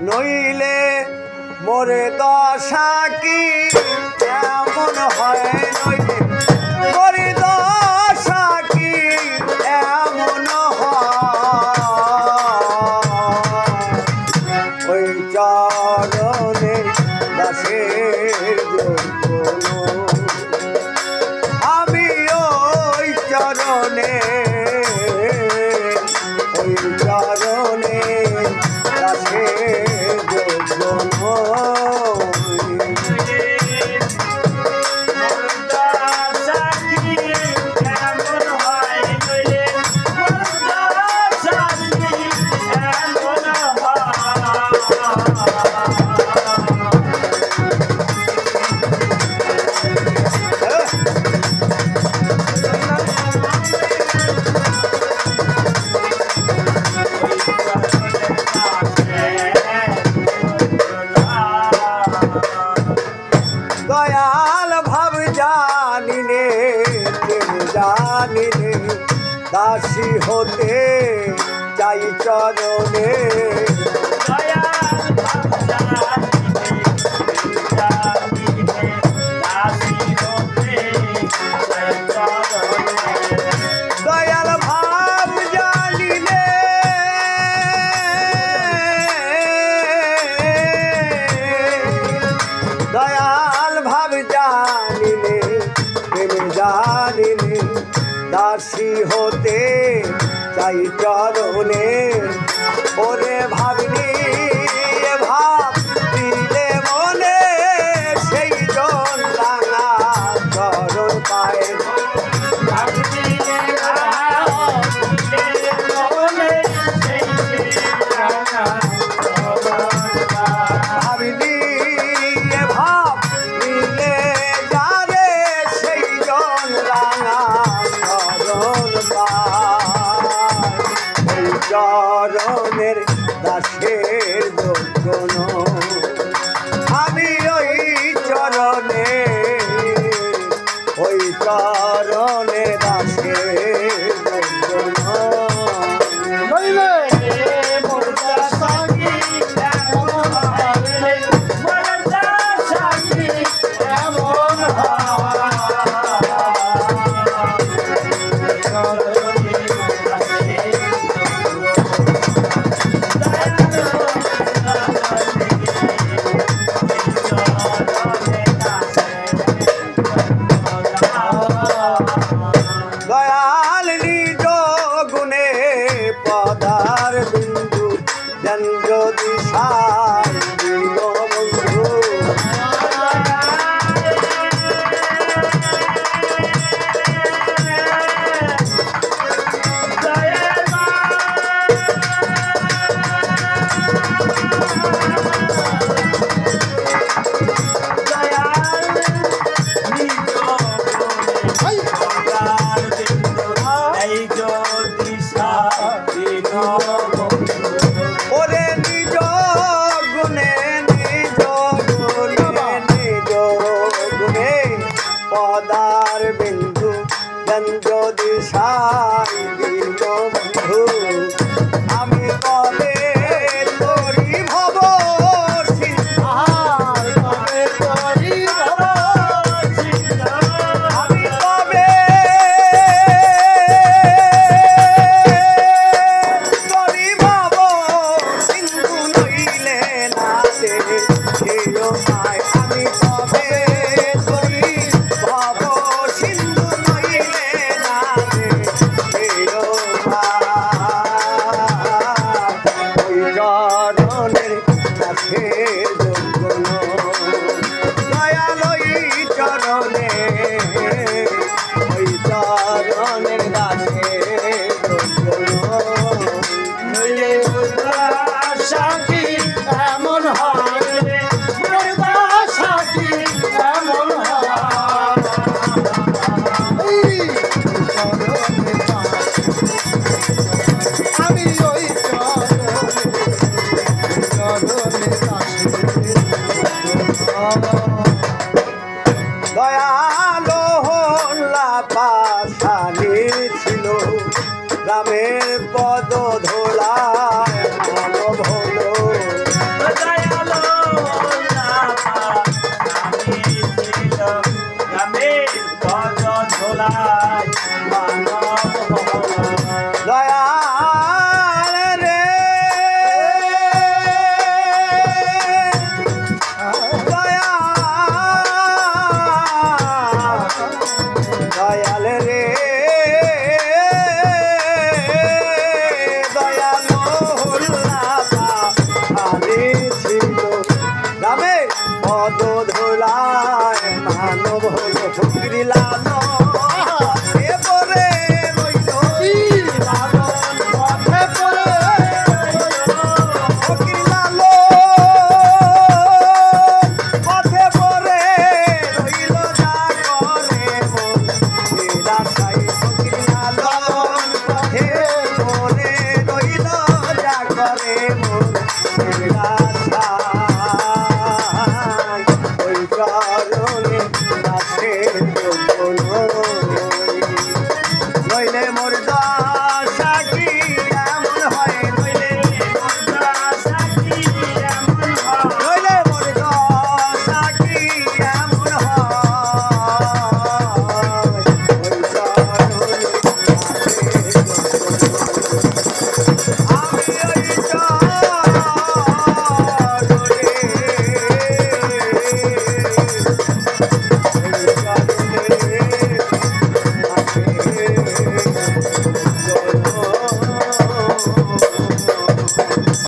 নইলে মোরে দশা কি? কেমন হয় নইলে? দাসী হতে চাই চরণে। হতে চাই চরণে। ওরে ভাবনি পদার বিন্দু চন্দ্র দিশায় Senhor.